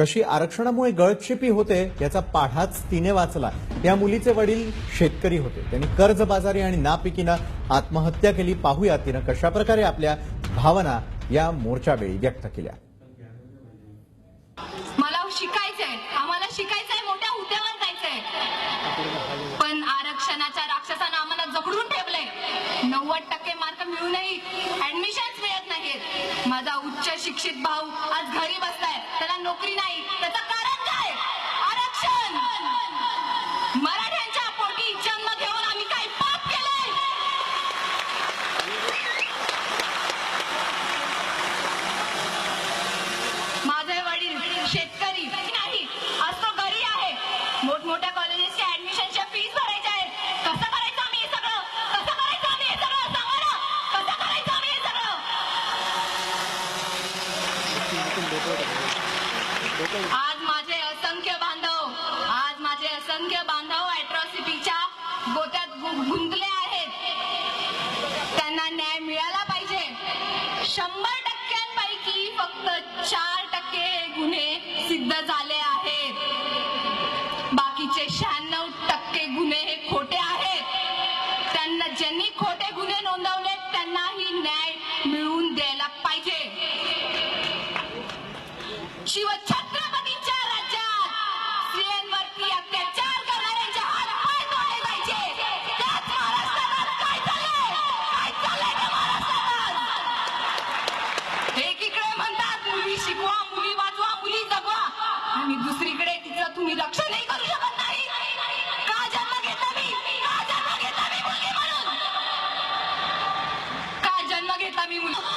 कशी आरक्षणामुळे गळतशेपी होते याचा पाढाच तिने वाचला. या मुलीचे वडील शेतकरी होते. त्यांनी कर्जबाजारी आणि नापिकीनं आत्महत्या केली. पाहूया तिनं कशा प्रकारे आपल्या भावना या मोर्चावेळी व्यक्त केल्या. मला शिकायचंय. आम्हाला शिकायचंय. मोठ्या हुद्द्यावर शिक्षित भाऊ आज घरी बसलाय. त्याला नोकरी नाही. त्याचं कारण आज माझे असंख्य बांधव आज माझे असंख्य बांधव अॅट्रॉसिटीच्या गोत्यात गुंतले आहेत. त्यांना न्याय मिळाला पाहिजे. शंभर टक्क्यांपैकी फक्त चार टक्के गुन्हे सिद्ध झाले आहेत. बाकीचे शहाण्णव टक्के गुन्हे हे खोटे आहेत. त्यांना ज्यांनी खोटे गुन्हे नोंदवले त्यांनाही न्याय मिळवून द्यायला पाहिजे आणि दुसरीकडे तिचं तुम्ही लक्ष नाही करू शकत नाही. का जन्म घेतला मी? का जन्म घेतला मी मुलगी म्हणून? का जन्म घेतला मी मुलगी?